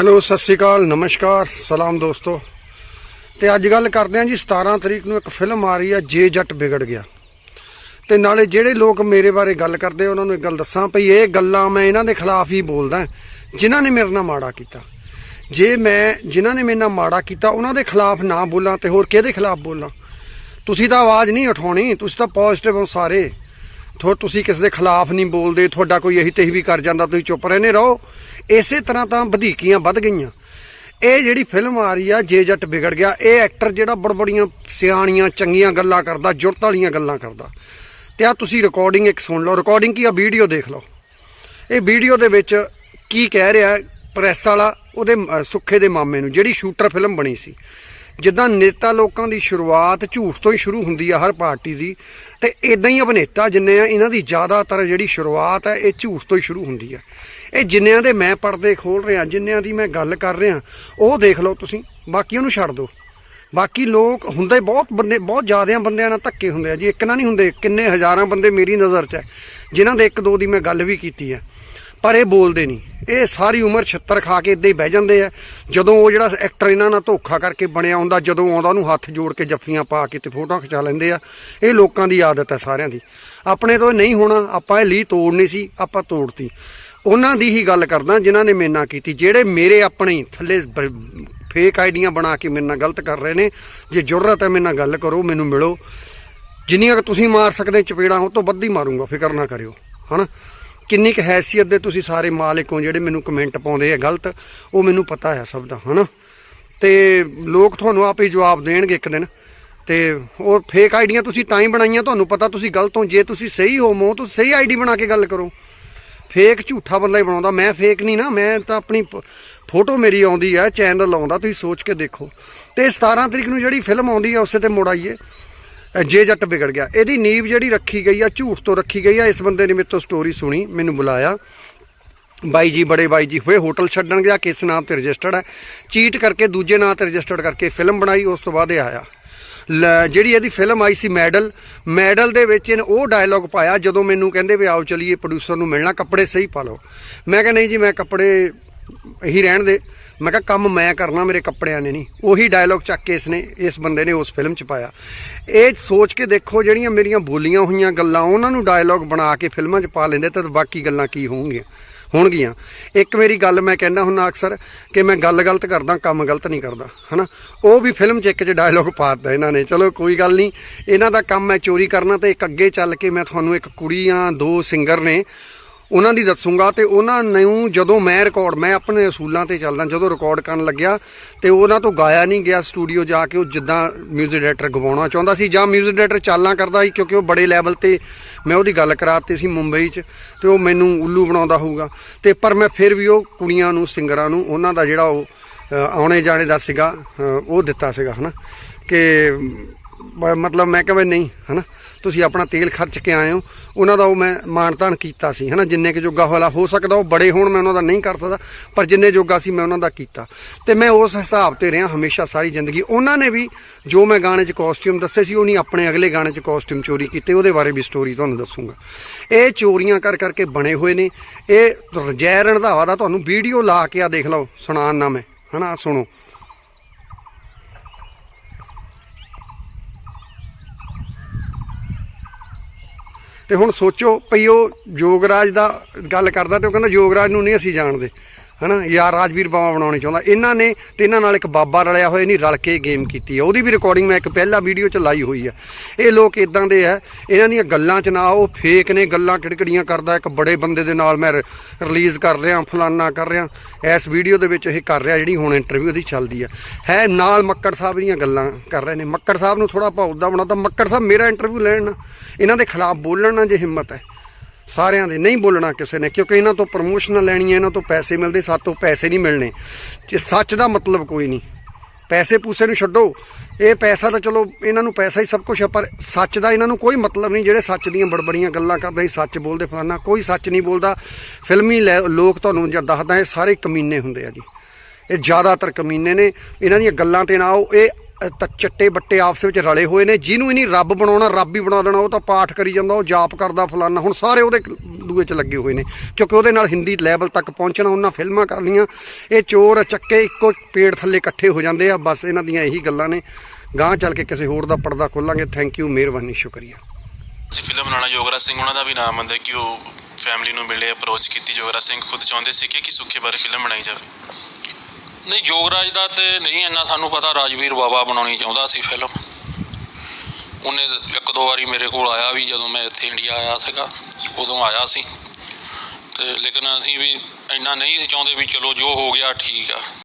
Hello, Sat Sri ਅਕਾਲ, ਨਮਸਕਾਰ, ਸਲਾਮ ਦੋਸਤੋ। ਤੇ ਅੱਜ ਗੱਲ ਕਰਦੇ ਹਾਂ ਜੀ 17 ਤਰੀਕ ਨੂੰ ਇੱਕ ਫਿਲਮ ਆ ਰਹੀ ਆ, ਜੇ ਜੱਟ ਵਿਗੜ ਗਿਆ। ਤੇ ਨਾਲੇ ਜਿਹੜੇ ਲੋਕ ਮੇਰੇ ਬਾਰੇ ਗੱਲ ਕਰਦੇ ਉਹਨਾਂ ਨੂੰ ਇੱਕ ਗੱਲ ਦੱਸਾਂ ਭਈ, ਇਹ ਗੱਲਾਂ ਮੈਂ ਇਹਨਾਂ ਦੇ ਖਿਲਾਫ ਹੀ ਬੋਲਦਾ ਜਿਨ੍ਹਾਂ ਨੇ ਮੇਰੇ ਨਾਲ ਮਾੜਾ ਕੀਤਾ। ਜੇ ਮੈਂ, ਜਿਨ੍ਹਾਂ ਨੇ ਮੇਰੇ ਨਾਲ ਮਾੜਾ ਕੀਤਾ, ਉਹਨਾਂ ਦੇ ਖਿਲਾਫ ਨਾ ਬੋਲਾਂ ਤੇ ਹੋਰ ਕਿਹਦੇ ਖਿਲਾਫ ਬੋਲਾਂ? ਤੁਸੀਂ ਤਾਂ ਆਵਾਜ਼ ਨਹੀਂ ਉਠਾਉਣੀ, ਤੁਸੀਂ ਤਾਂ ਪੋਜ਼ਿਟਿਵ ਹੋ ਸਾਰੇ। ਥੋ, ਤੁਸੀਂ ਕਿਸੇ ਦੇ ਖਿਲਾਫ ਨਹੀਂ ਬੋਲਦੇ, ਤੁਹਾਡਾ ਕੋਈ ਇਹੀ ਤੇਹੀ ਵੀ ਕਰ ਜਾਂਦਾ, ਤੁਸੀਂ ਚੁੱਪ ਰਹਿੰਦੇ ਰਹੋ। ਇਸੇ ਤਰ੍ਹਾਂ ਤਾਂ ਵਧੀਕੀਆਂ ਵੱਧ ਗਈਆਂ। ਇਹ ਜਿਹੜੀ ਫਿਲਮ ਆ ਰਹੀ ਆ, ਜੇ ਜੱਟ ਵਿਗੜ ਗਿਆ, ਇਹ ਐਕਟਰ ਜਿਹੜਾ ਬੜਬੜੀਆਂ, ਸਿਆਣੀਆਂ, ਚੰਗੀਆਂ ਗੱਲਾਂ ਕਰਦਾ, ਜੁਰਤ ਵਾਲੀਆਂ ਗੱਲਾਂ ਕਰਦਾ। ਤੇ ਆ ਤੁਸੀਂ ਰਿਕਾਰਡਿੰਗ ਇੱਕ ਸੁਣ ਲਓ। ਰਿਕਾਰਡਿੰਗ ਕੀ ਆ? ਵੀਡੀਓ ਦੇਖ ਲਓ। ਇਹ ਵੀਡੀਓ ਦੇ ਵਿੱਚ ਕੀ ਕਹਿ ਰਿਹਾ ਪ੍ਰੈਸ ਵਾਲਾ, ਉਹਦੇ ਸੁੱਖੇ ਦੇ ਮਾਮੇ ਨੂੰ, ਜਿਹੜੀ ਸ਼ੂਟਰ ਫਿਲਮ ਬਣੀ ਸੀ। ਜਿੱਦਾਂ ਨੇਤਾ ਲੋਕਾਂ ਦੀ ਸ਼ੁਰੂਆਤ ਝੂਠ ਤੋਂ ਹੀ ਸ਼ੁਰੂ ਹੁੰਦੀ ਆ ਹਰ ਪਾਰਟੀ ਦੀ, ਤੇ ਇਦਾਂ ਹੀ ਅਭਿਨੇਤਾ ਜਿੰਨੇ ਆ, ਇਹਨਾਂ ਦੀ ਜ਼ਿਆਦਾਤਰ ਜਿਹੜੀ ਸ਼ੁਰੂਆਤ ਹੈ ਇਹ ਝੂਠ ਤੋਂ ਹੀ ਸ਼ੁਰੂ ਹੁੰਦੀ ਆ। ਇਹ ਜਿੰਨਿਆਂ ਦੇ ਮੈਂ ਪਰਦੇ ਖੋਲ ਰਿਹਾ, ਜਿੰਨਿਆਂ ਦੀ ਮੈਂ ਗੱਲ ਕਰ ਰਿਹਾ, ਉਹ ਦੇਖ ਲਓ ਤੁਸੀਂ, ਬਾਕੀਆਂ ਨੂੰ ਛੱਡ ਦਿਓ ਬਾਕੀ ਲੋਕ ਹੁੰਦੇ ਬਹੁਤ ਬੰਦੇ, ਬਹੁਤ ਜ਼ਿਆਦਿਆਂ ਬੰਦਿਆਂ ਨਾਲ ਧੱਕੇ ਹੁੰਦੇ ਆ, ਜੀ ਇੱਕ ਨਾ ਨਹੀਂ ਹੁੰਦੇ, ਕਿੰਨੇ ਹਜ਼ਾਰਾਂ ਬੰਦੇ ਮੇਰੀ ਨਜ਼ਰ 'ਚ ਹੈ ਜਿਨ੍ਹਾਂ ਦੇ ਇੱਕ ਦੋ ਦੀ ਮੈਂ ਗੱਲ ਵੀ ਕੀਤੀ ਹੈ ਪਰ ਇਹ ਬੋਲਦੇ ਨਹੀਂ। ਇਹ ਸਾਰੀ ਉਮਰ ਛੱਤਰ ਖਾ ਕੇ ਇਦਾਂ ਹੀ ਬਹਿ ਜਾਂਦੇ ਆ। ਜਦੋਂ ਉਹ ਜਿਹੜਾ ਐਕਟਰ ਇਹਨਾਂ ਨਾਲ ਧੋਖਾ ਕਰਕੇ ਬਣਿਆ ਹੁੰਦਾ, ਜਦੋਂ ਆਉਂਦਾ ਉਹਨੂੰ ਹੱਥ ਜੋੜ ਕੇ ਜੱਫੀਆਂ ਪਾ ਕੇ ਤੇ ਫੋਟੋਆਂ ਖਿਚਾ ਲੈਂਦੇ ਆ, ਇਹ ਲੋਕਾਂ ਦੀ ਆਦਤ ਹੈ ਸਾਰਿਆਂ ਦੀ। ਆਪਣੇ ਤੋਂ ਇਹ ਨਹੀਂ ਹੋਣਾ, ਆਪਾਂ ਇਹ ਲੀ ਤੋੜਨੀ ਸੀ, ਆਪਾਂ ਤੋੜਤੀ। ਉਹਨਾਂ ਦੀ ਹੀ ਗੱਲ ਕਰਦਾ ਜਿਨ੍ਹਾਂ ਨੇ ਮੇਰੇ ਨਾਲ ਕੀਤੀ। ਜਿਹੜੇ ਮੇਰੇ ਆਪਣੇ ਥੱਲੇ ਫੇਕ ਆਈਡੀਆਂ ਬਣਾ ਕੇ ਮੇਰੇ ਨਾਲ ਗਲਤ ਕਰ ਰਹੇ ਨੇ, ਜੇ ਜ਼ਰੂਰਤ ਹੈ ਮੇਰੇ ਨਾਲ ਗੱਲ ਕਰੋ, ਮੈਨੂੰ ਮਿਲੋ। ਜਿੰਨੀਆਂ ਤੁਸੀਂ ਮਾਰ ਸਕਦੇ, ਚਪੇੜਾਂ, ਉਹ ਤੋਂ ਵੱਧ ਹੀ ਮਾਰੂੰਗਾ, ਫਿਕਰ ਨਾ ਕਰਿਓ। ਹਨਾ? ਕਿੰਨੀ ਕੁ ਹੈਸੀਅਤ ਦੇ ਤੁਸੀਂ ਸਾਰੇ ਮਾਲਕ ਹੋ ਜਿਹੜੇ ਮੈਨੂੰ ਕਮੈਂਟ ਪਾਉਂਦੇ ਆ, ਗਲਤ, ਉਹ ਮੈਨੂੰ ਪਤਾ ਹੈ ਸਭ ਦਾ, ਹਨਾ? ਤੇ ਲੋਕ ਤੁਹਾਨੂੰ ਆਪੇ ਹੀ ਜਵਾਬ ਦੇਣਗੇ ਇੱਕ ਦਿਨ। ਤੇ ਉਹ ਫੇਕ ਆਈਡੀਆਂ ਤੁਸੀਂ ਤਾਂ ਹੀ ਬਣਾਈਆਂ, ਤੁਹਾਨੂੰ ਪਤਾ ਤੁਸੀਂ ਗਲਤ ਹੋ। ਜੇ ਤੁਸੀਂ ਸਹੀ ਹੋ ਮੋ ਤੁਸੀਂ ਸਹੀ ਆਈਡੀ ਬਣਾ ਕੇ ਗੱਲ ਕਰੋ। ਫੇਕ ਝੂਠਾ ਬੰਦਾ ਹੀ ਬਣਾਉਂਦਾ। ਮੈਂ ਫੇਕ ਨਹੀਂ ਨਾ, ਮੈਂ ਤਾਂ ਆਪਣੀ ਫੋਟੋ ਮੇਰੀ ਆਉਂਦੀ ਹੈ ਚੈਨਲ ਆਉਂਦਾ, ਤੁਸੀਂ ਸੋਚ ਕੇ ਦੇਖੋ। ਤੇ 17 ਤਰੀਕ ਨੂੰ ਜਿਹੜੀ ਫਿਲਮ ਆਉਂਦੀ ਹੈ ਉਸੇ ਤੇ ਮੁੜ ਆਈਏ। ਜੇ ਜੱਟ ਵਿਗੜ ਗਿਆ। ਇਹਦੀ ਨੀਵ ਜਿਹੜੀ ਰੱਖੀ ਗਈ ਆ, ਝੂਠ ਤੋਂ ਰੱਖੀ ਗਈ ਆ, ਇਸ ਬੰਦੇ ਨੇ ਮੇਰੇ ਤੋਂ ਸਟੋਰੀ ਸੁਣੀ, ਮੈਨੂੰ ਬੁਲਾਇਆ। ਬਾਈ ਜੀ ਬੜੇ ਬਾਈ ਜੀ ਹੋਏ, ਹੋਟਲ ਛੱਡਣ ਗਿਆ, ਕਿਸ ਨਾਮ ਤੇ ਰਜਿਸਟਰਡ ਹੈ ਚੀਟ ਕਰਕੇ ਦੂਜੇ ਨਾਮ ਤੇ ਰਜਿਸਟਰਡ ਕਰਕੇ ਫਿਲਮ ਬਣਾਈ, ਉਸ ਤੋਂ ਬਾਅਦ ਇਹ ਆਇਆ। ਲ- ਜਿਹੜੀ ਇਹਦੀ ਫਿਲਮ ਆਈ ਸੀ ਮੈਡਲ ਮੈਡਲ ਦੇ ਵਿੱਚ ਇਹਨੇ ਉਹ ਡਾਇਲੌਗ ਪਾਇਆ, ਜਦੋਂ ਮੈਨੂੰ ਕਹਿੰਦੇ ਵੀ ਆਓ ਚਲੀਏ ਪ੍ਰੋਡਿਊਸਰ ਨੂੰ ਮਿਲਣਾ, ਕੱਪੜੇ ਸਹੀ ਪਾ ਲਓ। ਮੈਂ ਕਿਹਾ, ਨਹੀਂ ਜੀ, ਮੈਂ ਕੱਪੜੇ ਇਹੀ ਰਹਿਣ ਦੇ। ਮੈਂ ਕਿਹਾ ਕੰਮ ਮੈਂ ਕਰਨਾ, ਮੇਰੇ ਕੱਪੜਿਆਂ ਨੇ ਨਹੀਂ। ਉਹੀ ਡਾਇਲੌਗ ਚੱਕ ਕੇ ਇਸਨੇ, ਇਸ ਬੰਦੇ ਨੇ ਉਸ ਫਿਲਮ 'ਚ ਪਾਇਆ। ਇਹ ਸੋਚ ਕੇ ਦੇਖੋ, ਜਿਹੜੀਆਂ ਮੇਰੀਆਂ ਬੋਲੀਆਂ ਹੋਈਆਂ ਗੱਲਾਂ, ਉਹਨਾਂ ਨੂੰ ਡਾਇਲੌਗ ਬਣਾ ਕੇ ਫਿਲਮਾਂ 'ਚ ਪਾ ਲੈਂਦੇ ਤਾਂ ਬਾਕੀ ਗੱਲਾਂ ਕੀ ਹੋਣਗੀਆਂ ਹੋਣਗੀਆਂ। ਇੱਕ ਮੇਰੀ ਗੱਲ ਮੈਂ ਕਹਿੰਦਾ ਹੁੰਦਾ ਅਕਸਰ ਕਿ ਮੈਂ ਗੱਲ ਗਲਤ ਕਰਦਾ, ਕੰਮ ਗਲਤ ਨਹੀਂ ਕਰਦਾ, ਹਨਾ? ਉਹ ਵੀ ਫਿਲਮ 'ਚ ਇੱਕ 'ਚ ਡਾਇਲੌਗ ਪਾਤਾ ਇਹਨਾਂ ਨੇ। ਚਲੋ, ਕੋਈ ਗੱਲ ਨਹੀਂ। ਇਹਨਾਂ ਦਾ ਕੰਮ ਹੈ ਚੋਰੀ ਕਰਨਾ ਤੇ ਇੱਕ ਅੱਗੇ ਚੱਲ ਕੇ ਮੈਂ ਤੁਹਾਨੂੰ ਇੱਕ ਕੁੜੀਆਂ ਦੋ ਸਿੰਗਰ ਨੇ ਉਹਨਾਂ ਦੀ ਦੱਸੂਗਾ ਤੇ ਉਹਨਾਂ ਨੂੰ ਜਦੋਂ ਮੈਂ ਰਿਕਾਰਡ ਮੈਂ ਆਪਣੇ ਅਸੂਲਾਂ ਤੇ ਚੱਲਦਾ ਜਦੋਂ ਰਿਕਾਰਡ ਕਰਨ ਲੱਗਿਆ ਤੇ ਉਹਨਾਂ ਤੋਂ ਗਾਇਆ ਨਹੀਂ ਗਿਆ ਸਟੂਡੀਓ ਜਾ ਕੇ ਉਹ ਜਿੱਦਾਂ 뮤직 ਡਾਇਰੈਕਟਰ ਗਵਾਉਣਾ ਚਾਹੁੰਦਾ ਸੀ ਜਾਂ 뮤직 ਡਾਇਰੈਕਟਰ ਚਾਲਾਂ ਕਰਦਾ ਸੀ ਕਿਉਂਕਿ ਉਹ ਬੜੇ ਲੈਵਲ ਤੇ ਮੈਂ ਉਹਦੀ ਗੱਲ ਕਰਾਤੀ ਸੀ ਮੁੰਬਈ 'ਚ ਤੇ ਉਹ ਮੈਨੂੰ ਉੱਲੂ ਬਣਾਉਂਦਾ ਹੋਊਗਾ ਤੇ ਪਰ ਮੈਂ ਫਿਰ ਵੀ ਉਹ ਕੁੜੀਆਂ ਨੂੰ ਸਿੰਗਰਾਂ ਨੂੰ ਉਹਨਾਂ ਦਾ ਜਿਹੜਾ ਉਹ ਅ, ਆਉਣੇ ਜਾਣੇ ਦਾ ਸੀਗਾ ਅ, ਉਹ ਦਿੱਤਾ ਸੀਗਾ ਹਨਾ ਕਿ ਮ- ਮਤਲਬ ਮੈਂ ਕਿਹਾ ਵੀ ਨਹੀਂ ਹਨਾ ਤੁਸੀਂ ਆਪਣਾ ਤੇਲ ਖਰਚ ਕੇ ਆਏ ਹੋ, ਉਹਨਾਂ ਦਾ ਉਹ ਮੈਂ ਮਾਨਤਾਨ ਕੀਤਾ ਸੀ, ਹਨਾ? ਜਿੰਨੇ ਕੁ ਜੋਗਾ ਹੋਲਾ ਹੋ ਸਕਦਾ, ਉਹ ਬੜੇ ਹੋਣ, ਮੈਂ ਉਹਨਾਂ ਦਾ ਨਹੀਂ ਕਰ ਸਕਦਾ, ਪਰ ਜਿੰਨੇ ਜੋਗਾ ਸੀ ਮੈਂ ਉਹਨਾਂ ਦਾ ਕੀਤਾ। ਤੇ ਮੈਂ ਉਸ ਹਿਸਾਬ ਤੇ ਰਿਹਾ ਹਮੇਸ਼ਾ ਸਾਰੀ ਜ਼ਿੰਦਗੀ। ਉਹਨਾਂ ਨੇ ਵੀ ਜੋ ਮੈਂ ਗਾਣੇ 'ਚ ਕਾਸਟਿਊਮ ਦੱਸੇ ਸੀ, ਉਹ ਨਹੀਂ ਆਪਣੇ ਅਗਲੇ ਗਾਣੇ 'ਚ ਕਾਸਟਿਊਮ ਚੋਰੀ ਕੀਤੇ, ਉਹਦੇ ਬਾਰੇ ਵੀ ਸਟੋਰੀ ਤੁਹਾਨੂੰ ਦੱਸੂਗਾ। ਇਹ ਚੋਰੀਆਂ ਕਰ ਕਰਕੇ ਬਣੇ ਹੋਏ ਨੇ। ਇਹ ਜੈ ਰਣਧਾਵਾ ਦਾ ਤੁਹਾਨੂੰ ਵੀਡੀਓ ਲਾ ਕੇ ਆ ਦੇਖ ਲਓ, ਸੁਣਾਉਣ ਨਾ ਮੈਂ, ਹਨਾ? ਸੁਣੋ। ਤੇ ਹੁਣ ਸੋਚੋ ਭਈ ਉਹ ਯੋਗਰਾਜ ਦਾ ਗੱਲ ਕਰਦਾ ਤੇ ਉਹ ਕਹਿੰਦਾ ਯੋਗਰਾਜ ਨੂੰ ਨਹੀਂ ਅਸੀਂ ਜਾਣਦੇ। ਹਨਾ? ਯਾਰ ਰਾਜਵੀਰ ਬਾਵਾ ਬਣਾਉਣੀ ਚਾਹੁੰਦਾ। ਇਹਨਾਂ ਨੇ ਤੇ ਇਹਨਾਂ ਨਾਲ ਇੱਕ ਬਾਬਾ ਰਲਿਆ ਹੋਇਆ ਨਹੀਂ ਰਲ ਕੇ ਗੇਮ ਕੀਤੀ ਹੈ। ਉਹਦੀ ਵੀ ਰਿਕਾਰਡਿੰਗ ਮੈਂ ਇੱਕ ਪਹਿਲਾ ਵੀਡੀਓ ਚ ਲਾਈ ਹੋਈ ਆ। ਇਹ ਲੋਕ ਇਦਾਂ ਦੇ ਆ, ਇਹਨਾਂ ਦੀਆਂ ਗੱਲਾਂ ਚ ਨਾ ਉਹ ਫੇਕ ਨੇ ਗੱਲਾਂ ਕਿੜਕੜੀਆਂ ਕਰਦਾ, ਇੱਕ ਬੜੇ ਬੰਦੇ ਦੇ ਨਾਲ ਮੈਂ ਰਿਲੀਜ਼ ਕਰ ਰਿਹਾ, ਫਲਾਨਾ ਕਰ ਰਿਹਾ। ਇਸ ਵੀਡੀਓ ਦੇ ਵਿੱਚ ਇਹ ਕਰ ਰਿਹਾ, ਜਿਹੜੀ ਹੁਣ ਇੰਟਰਵਿਊ ਦੀ ਚੱਲਦੀ ਆ। ਹੈ, ਨਾਲ ਮੱਕੜ ਸਾਹਿਬ ਦੀਆਂ ਗੱਲਾਂ ਕਰ ਰਹੇ ਨੇ। ਮੱਕੜ ਸਾਹਿਬ ਨੂੰ ਥੋੜਾ ਭੌਦਾ ਬਣਾਤਾ। ਮੱਕੜ ਸਾਹਿਬ ਮੇਰਾ ਇੰਟਰਵਿਊ ਲੈਣ ਨਾ, ਇਹਨਾਂ ਦੇ ਖਿਲਾਫ ਬੋਲਣ ਨਾ ਜੇ ਹਿੰਮਤ ਹੈ। ਸਾਰਿਆਂ ਦੇ ਨਹੀਂ ਬੋਲਣਾ ਕਿਸੇ ਨੇ, ਕਿਉਂਕਿ ਇਹਨਾਂ ਤੋਂ ਪ੍ਰਮੋਸ਼ਨਾਂ ਲੈਣੀ ਹੈ ਇਹਨਾਂ ਤੋਂ ਪੈਸੇ ਮਿਲਦੇ ਸਾਤੋਂ ਪੈਸੇ ਨਹੀਂ ਮਿਲਣੇ। ਜੇ ਸੱਚ ਦਾ ਮਤਲਬ ਕੋਈ ਨਹੀਂ। ਪੈਸੇ ਪੂਸੇ ਨੂੰ ਛੱਡੋ। ਇਹ ਪੈਸਾ ਤਾਂ ਚਲੋ, ਇਹਨਾਂ ਨੂੰ ਪੈਸਾ ਹੀ ਸਭ ਕੁਝ ਹੈ ਪਰ ਸੱਚ ਦਾ ਇਹਨਾਂ ਨੂੰ ਕੋਈ ਮਤਲਬ ਨਹੀਂ, ਜਿਹੜੇ ਸੱਚ ਦੀਆਂ ਬੜਬੜੀਆਂ ਗੱਲਾਂ ਕਰਦੇ ਸੱਚ ਬੋਲਦੇ ਫਲਾਨਾ, ਕੋਈ ਸੱਚ ਨਹੀਂ ਬੋਲਦਾ। ਫਿਲਮੀ ਲੈ- ਲੋਕ ਤੁਹਾਨੂੰ ਜਦ ਦੱਸਦਾ, ਇਹ ਸਾਰੇ ਕਮੀਨੇ ਹੁੰਦੇ ਆ ਜੀ। ਇਹ ਜ਼ਿਆਦਾਤਰ ਕਮੀਨੇ ਨੇ। ਇਹਨਾਂ ਦੀਆਂ ਗੱਲਾਂ ਤੇ ਨਾ ਆਓ, ਇਹ ਤਾਂ ਚੱਟੇ ਬੱਟੇ ਆਪਸ ਵਿੱਚ ਰਲੇ ਹੋਏ ਨੇ। ਜਿਹਨੂੰ ਇਨੀ ਰੱਬ ਬਣਾਉਣਾ, ਰੱਬ ਹੀ ਬਣਾ ਦੇਣਾ, ਉਹ ਤਾਂ ਪਾਠ ਕਰੀ ਜਾਂਦਾ, ਉਹ ਜਾਪ ਕਰਦਾ ਫਲਾਨਾ। ਹੁਣ ਸਾਰੇ ਉਹਦੇ ਦੂਏ 'ਚ ਲੱਗੇ ਹੋਏ ਨੇ, ਕਿਉਂਕਿ ਉਹਦੇ ਨਾਲ ਹਿੰਦੀ ਲੈਵਲ ਤੱਕ ਪਹੁੰਚਣਾ, ਉਹਨਾਂ ਫਿਲਮਾਂ ਕਰਨੀਆਂ। ਇਹ ਚੋਰ ਚੱਕੇ ਇੱਕੋ ਪੇੜ ਥੱਲੇ ਇਕੱਠੇ ਹੋ ਜਾਂਦੇ ਆ, ਬਸ ਇਹਨਾਂ ਦੀਆਂ ਇਹੀ ਗੱਲਾਂ ਨੇ। ਗਾਂਹ ਚੱਲ ਕੇ ਕਿਸੇ ਹੋਰ ਦਾ ਪਰਦਾ ਖੋਲਾਂਗੇ। ਥੈਂਕ ਯੂ ਮਿਹਰਬਾਨੀ, ਸ਼ੁਕਰੀਆ। ਅਸੀਂ ਫਿਲਮ ਬਣਾਉਣਾ ਯੋਗਰਾਜ ਸਿੰਘ, ਉਹਨਾਂ ਦਾ ਵੀ ਨਾਮ ਆਉਂਦਾ ਕਿ ਉਹ ਫੈਮਿਲੀ ਨੂੰ ਮਿਲੇ ਅਪਰੋਚ ਕੀਤੀ। ਯੋਗਰਾ ਸਿੰਘ ਖੁਦ ਚਾਹੁੰਦੇ ਸੀ ਕਿ ਸੁੱਖੇ ਬਾਰੇ ਫਿਲਮ ਬਣਾਈ ਜਾਵੇ। ਨਹੀਂ, ਯੋਗਰਾਜ ਦਾ ਤੇ ਨਹੀਂ, ਇੰਨਾ ਸਾਨੂੰ ਪਤਾ ਰਾਜਵੀਰ ਬਾਵਾ ਬਣਾਉਣੀ ਚਾਹੁੰਦਾ ਸੀ ਫਿਲਮ ਉਹਨੇ ਇੱਕ ਦੋ ਵਾਰੀ ਮੇਰੇ ਕੋਲ ਆਇਆ ਵੀ ਜਦੋਂ ਮੈਂ ਇੱਥੇ ਇੰਡੀਆ ਆਇਆ ਸੀਗਾ, ਉਦੋਂ ਆਇਆ ਸੀ। ਤੇ ਲੇਕਿਨ ਅਸੀਂ ਵੀ ਇੰਨਾ ਨਹੀਂ ਸੀ ਚਾਹੁੰਦੇ ਵੀ ਚਲੋ ਜੋ ਹੋ ਗਿਆ ਠੀਕ ਆ।